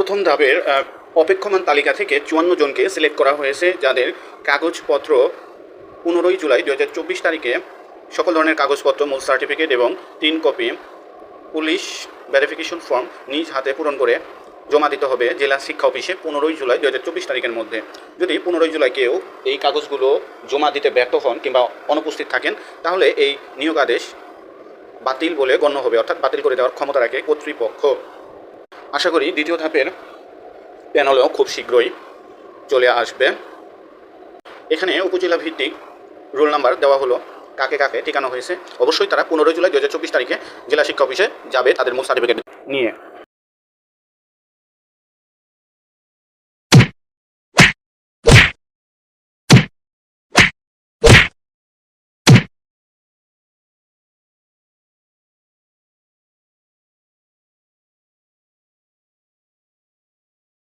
প্রথম ধাপের অপেক্ষমান তালিকা থেকে চুয়ান্ন জনকে সিলেক্ট করা হয়েছে, যাদের কাগজপত্র পনেরোই জুলাই দু হাজার চব্বিশ তারিখে সকল ধরনের কাগজপত্র, মূল সার্টিফিকেট এবং তিন কপি পুলিশ ভেরিফিকেশন ফর্ম নিজ হাতে পূরণ করে জমা দিতে হবে জেলা শিক্ষা অফিসে পনেরোই জুলাই দু হাজার চব্বিশ তারিখের মধ্যে। যদি পনেরোই জুলাই কেউ এই কাগজগুলো জমা দিতে ব্যর্থ হন কিংবা অনুপস্থিত থাকেন, তাহলে এই নিয়োগ আদেশ বাতিল বলে গণ্য হবে, অর্থাৎ বাতিল করে দেওয়ার ক্ষমতা রাখে কর্তৃপক্ষ। আশা করি দ্বিতীয় ধাপের প্যানেলও খুব শীঘ্রই চলে আসবে। এখানে উপজেলা ভিত্তিক রোল নাম্বার দেওয়া হলো কাকে কাকে ঠিকানো হয়েছে। অবশ্যই তারা পনেরোই জুলাই দু হাজার চব্বিশ তারিখে জেলা শিক্ষা অফিসে যাবে তাদের মূল সার্টিফিকেট নিয়ে।